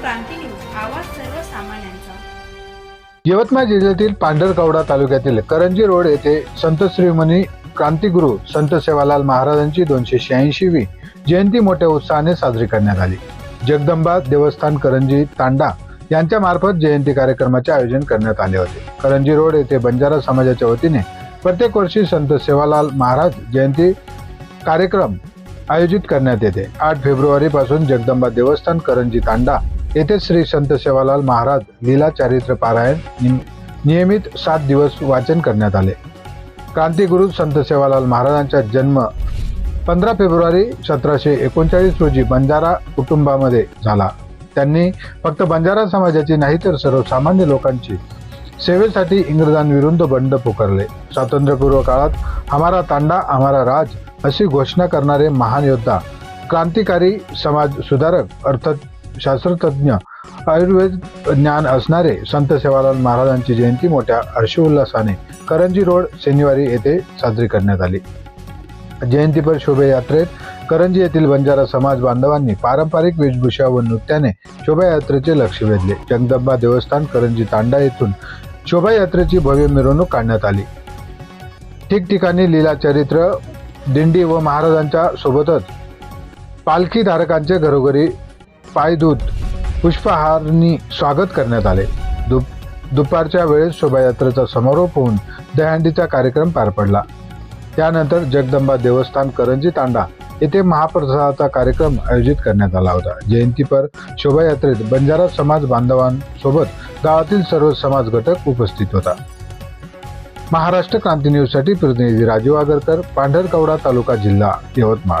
क्रांती news आवाज सर्वसामान्यांचा. यवतमाळ जिल्ह्यातील पांढरकवडा तालुक्यातील करंजी रोड येथे संत श्रीमणी क्रांतिगुरु संत सेवालाल महाराजांची दोनशे शहाऐंशीवी जयंती मोठ्या उत्साहाने साजरी करण्यात आली. जगदंबा देवस्थान करंजी तांडा यांच्या मार्फत जयंती कार्यक्रमाचे आयोजन करण्यात आले होते. करंजी रोड येथे बंजारा समाजाच्या वतीने प्रत्येक वर्षी संत सेवालाल महाराज जयंती कार्यक्रम आयोजित करण्यात येते. आठ फेब्रुवारी पासून जगदंबा देवस्थान करंजी तांडा येथे श्री संत सेवालाल महाराज लीला चारित्र पारायण नियमित सात दिवस वाचन करण्यात आले. क्रांतिगुरु संत सेवालाल महाराजांचा जन्म पंधरा फेब्रुवारी सतराशे एकोणचाळीस रोजी बंजारा कुटुंबामध्ये झाला. त्यांनी फक्त बंजारा समाजाची नाही तर सर्वसामान्य लोकांची सेवेसाठी इंग्रजांविरुद्ध बंड पुकारले. स्वातंत्र्यपूर्व काळात हमारा तांडा हमारा राज अशी घोषणा करणारे महान योद्धा क्रांतिकारी समाज सुधारक अर्थात शास्त्रतज्ञ आयुर्वेद ज्ञान असणारे संत सेवालाल महाराजांची जयंती मोठ्या हर्षोल्लासाने करंजी रोड शनिवारी येथे साजरी करण्यात आली. जयंतीपर शोभायात्रेत करंजी येथील बंजारा समाज बांधवांनी पारंपरिक वेशभूषा व नृत्याने शोभायात्रेचे लक्ष वेधले. जगदंबा देवस्थान करंजी तांडा येथून शोभायात्रेची भव्य मिरवणूक काढण्यात आली. ठिकठिकाणी लीला चरित्र दिंडी व महाराजांच्या सोबतच पालखी धारकांचे घरोघरी पायदूत पुष्पहारनी स्वागत करण्यात आले. दुप दुपारच्या वेळेस शोभायात्रेचा समारोप होऊन दहंडीचा कार्यक्रम पार पडला. त्यानंतर जगदंबा देवस्थान करंजी तांडा येथे महाप्रसादाचा कार्यक्रम आयोजित करण्यात आला होता. जयंतीपर शोभायात्रेत बंजारा समाज बांधवांसोबत गावातील सर्व समाज घटक उपस्थित होता. महाराष्ट्र क्रांती न्यूजसाठी प्रतिनिधी राजीव आगरकर पांढरकवडा तालुका जिल्हा यवतमाळ.